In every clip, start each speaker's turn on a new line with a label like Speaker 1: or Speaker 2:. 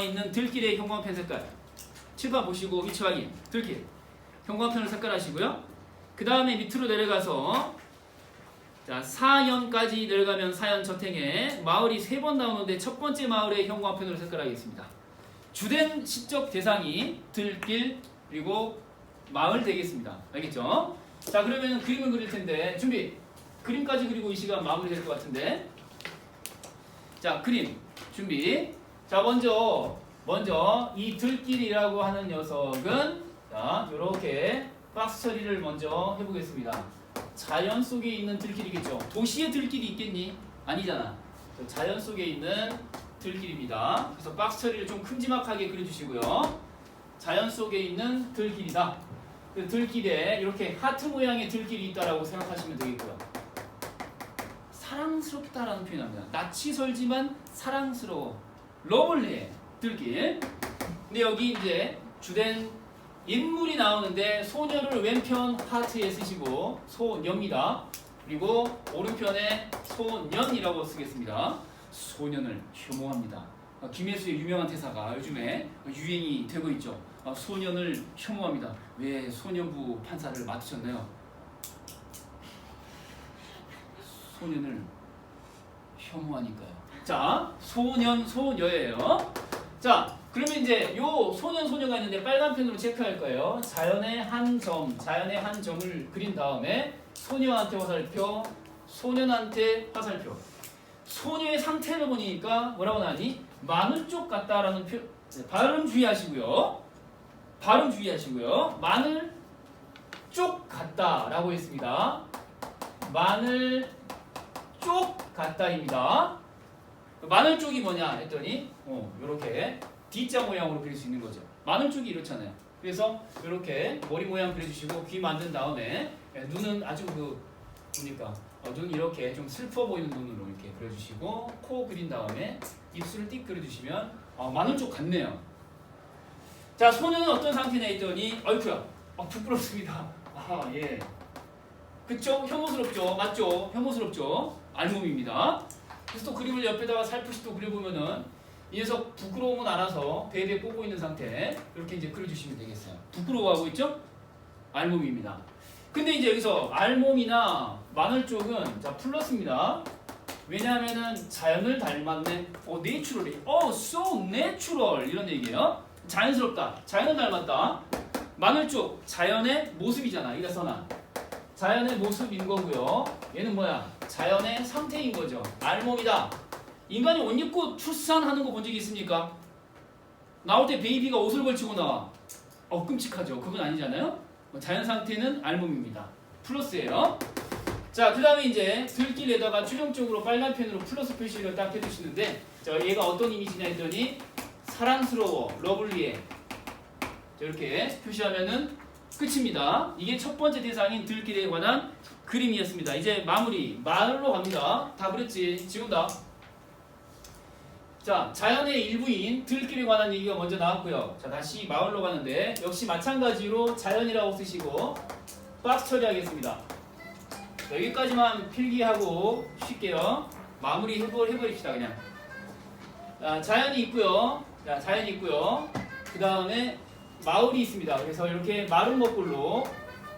Speaker 1: 있는 들길의 형광펜 색깔. 칠판 보시고 위치 확인. 들길. 형광펜을 색깔하시고요. 그 다음에 밑으로 내려가서 자 사연까지 내려가면 사연 저탱에 마을이 세번 나오는데 첫 번째 마을의 형광펜으로 색깔하겠습니다. 주된 시적 대상이 들길 그리고 마을 되겠습니다. 알겠죠? 자 그러면 그림을 그릴 텐데. 준비. 그림까지 그리고 이 시간 마무리 될 것 같은데. 자 그림. 준비 자 먼저 먼저 이 들길이라고 하는 녀석은 자 이렇게 박스 처리를 먼저 해보겠습니다. 자연 속에 있는 들길이겠죠. 도시의 들길이 있겠니? 아니잖아. 저 자연 속에 있는 들길입니다. 그래서 박스 처리를 좀 큼지막하게 그려주시고요. 자연 속에 있는 들길이다. 그 들길에 이렇게 하트 모양의 들길이 있다라고 생각하시면 되겠고요. 사랑스럽다라는 표현합니다. 낯이 설지만 사랑스러워. 러블리해 들길. 근데 여기 이제 주된 인물이 나오는데 소녀를 왼편 하트에 쓰시고 소녀입니다. 그리고 오른편에 소년이라고 쓰겠습니다. 소년을 혐오합니다. 아, 김혜수의 유명한 대사가 요즘에 유행이 되고 있죠. 아, 소년을 혐오합니다. 왜 소년부 판사를 맡으셨나요? 소년을 혐오하니까요. 자, 소년, 소녀예요. 자, 그러면 이제 요 소년, 소녀가 있는데 빨간 펜으로 체크할 거예요. 자연의 한 점, 자연의 한 점을 그린 다음에 소녀한테 화살표, 소년한테 화살표. 소녀의 상태를 보니까 뭐라고 나니? 마늘 쪽 같다라는 표, 네, 발음 주의하시고요. 발음 주의하시고요. 마늘 쪽 같다라고 했습니다. 마늘 쪽 같다입니다. 마늘 쪽이 뭐냐 했더니 어, 이렇게 D자 모양으로 그릴 수 있는 거죠. 마늘 쪽이 이렇잖아요. 그래서 이렇게 머리 모양 그려주시고 귀 만든 다음에 예, 눈은 아주 그 보니까 어, 눈 이렇게 좀 슬퍼 보이는 눈으로 이렇게 그려주시고 코 그린 다음에 입술을 띡 그려주시면 어, 마늘 쪽 같네요. 자 소녀는 어떤 상태냐 했더니 어이쿠야 어, 부끄럽습니다. 아 예. 그쵸? 혐오스럽죠? 맞죠? 혐오스럽죠? 알몸입니다. 그래서 또 그림을 옆에다가 살포시 또 그려보면은 이 녀석 부끄러움은 알아서 배에 꽂고 있는 상태 이렇게 이제 그려주시면 되겠어요. 부끄러워하고 있죠? 알몸입니다. 근데 이제 여기서 알몸이나 마늘 쪽은 자 플러스입니다. 왜냐하면은 자연을 닮았네. 어 내추럴이. 어 so natural 이런 얘기예요. 자연스럽다. 자연을 닮았다. 마늘 쪽 자연의 모습이잖아. 써놔. 자연의 모습인 거고요. 얘는 뭐야? 자연의 상태인 거죠. 알몸이다. 인간이 옷 입고 출산하는 거 본 적이 있습니까? 나올 때 베이비가 옷을 걸치고 나와. 어 끔찍하죠. 그건 아니잖아요. 자연 상태는 알몸입니다. 플러스예요. 자, 그 다음에 이제 들길에다가 최종적으로 빨간 펜으로 플러스 표시를 딱 해주시는데, 자, 얘가 어떤 이미지냐 했더니 사랑스러워, 러블리해. 자, 이렇게 표시하면은 끝입니다. 이게 첫 번째 대상인 들길에 관한 그림이었습니다. 이제 마무리 마을로 갑니다. 다 그랬지? 지금 다. 자, 자연의 일부인 들길에 관한 얘기가 먼저 나왔고요. 자, 다시 마을로 가는데 역시 마찬가지로 자연이라고 쓰시고 박스 처리하겠습니다. 자, 여기까지만 필기하고 쉴게요. 마무리 해버, 해버립시다 그냥. 자, 자연이 있고요. 자, 자연이 있고요. 그 다음에 마을이 있습니다. 그래서 이렇게 마른 먹골로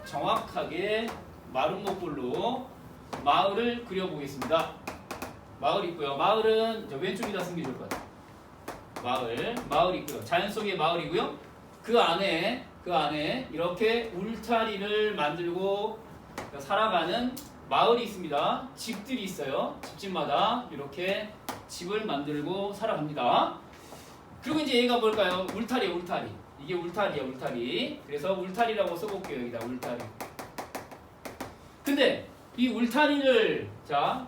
Speaker 1: 정확하게 마른 먹골로 마을을 그려보겠습니다. 마을 있고요. 마을은 저 왼쪽에다 쓴게 좋을 것 같아요. 마을, 마을 있고요. 자연 속의 마을이고요. 그 안에 그 안에 이렇게 울타리를 만들고 살아가는 마을이 있습니다. 집들이 있어요. 집집마다 이렇게 집을 만들고 살아갑니다. 그리고 이제 얘가 뭘까요? 울타리, 울타리. 이게 울타리야, 울타리. 그래서 울타리라고 써볼게요, 여기다 울타리. 근데 이 울타리를 자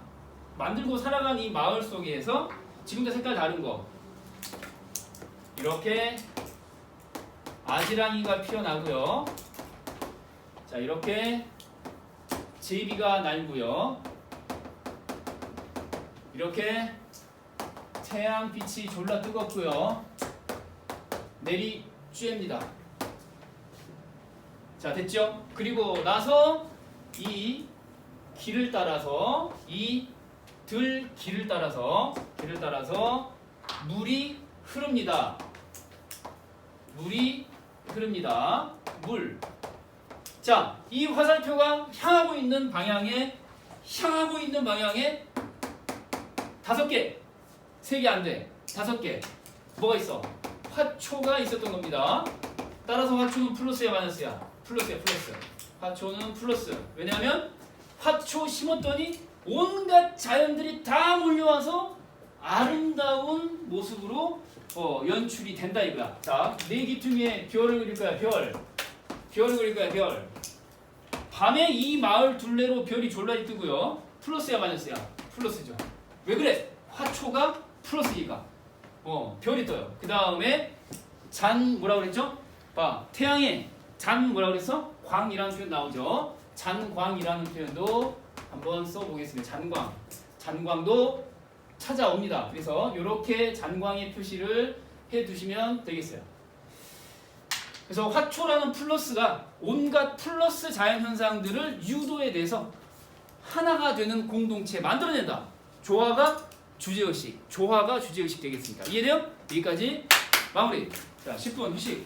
Speaker 1: 만들고 살아간 이 마을 속에서 지금도 색깔 다른 거 이렇게 아지랑이가 피어나고요. 자 이렇게 제비가 날고요. 이렇게 태양빛이 졸라 뜨겁고요. 내리 쬐입니다. 자 됐죠? 그리고 나서 이 길을 따라서 이 들 길을 따라서 길을 따라서 물이 흐릅니다. 물이 흐릅니다. 물. 자, 이 화살표가 향하고 있는 방향에 향하고 있는 방향에 다섯 개, 세 개 안 돼. 다섯 개. 뭐가 있어? 화초가 있었던 겁니다. 따라서 화초는 플러스야 마이너스야? 플러스야 플러스. 화초는 플러스. 왜냐하면 화초 심었더니 온갖 자연들이 다 몰려와서 아름다운 모습으로 어, 연출이 된다 이거야. 자, 네 기퉁에 별을 그릴 거야 별. 별을 그릴 거야 별. 밤에 이 마을 둘레로 별이 졸라리 뜨고요. 플러스야 마이너스야? 플러스죠. 왜 그래? 화초가 플러스니까. 어, 별이 떠요. 그 다음에 잔 뭐라 그랬죠? 봐, 태양에 잔 뭐라 그랬어? 광이라는 표현 나오죠. 잔광이라는 표현도 한번 써보겠습니다. 잔광. 잔광도 찾아옵니다. 그래서 이렇게 잔광의 표시를 해두시면 되겠어요. 그래서 화초라는 플러스가 온갖 플러스 자연 현상들을 유도에 대해서 하나가 되는 공동체 만들어낸다. 조화가 주제의식, 조화가 주제의식 되겠습니다. 이해돼요? 여기까지 마무리. 자, 10분 휴식.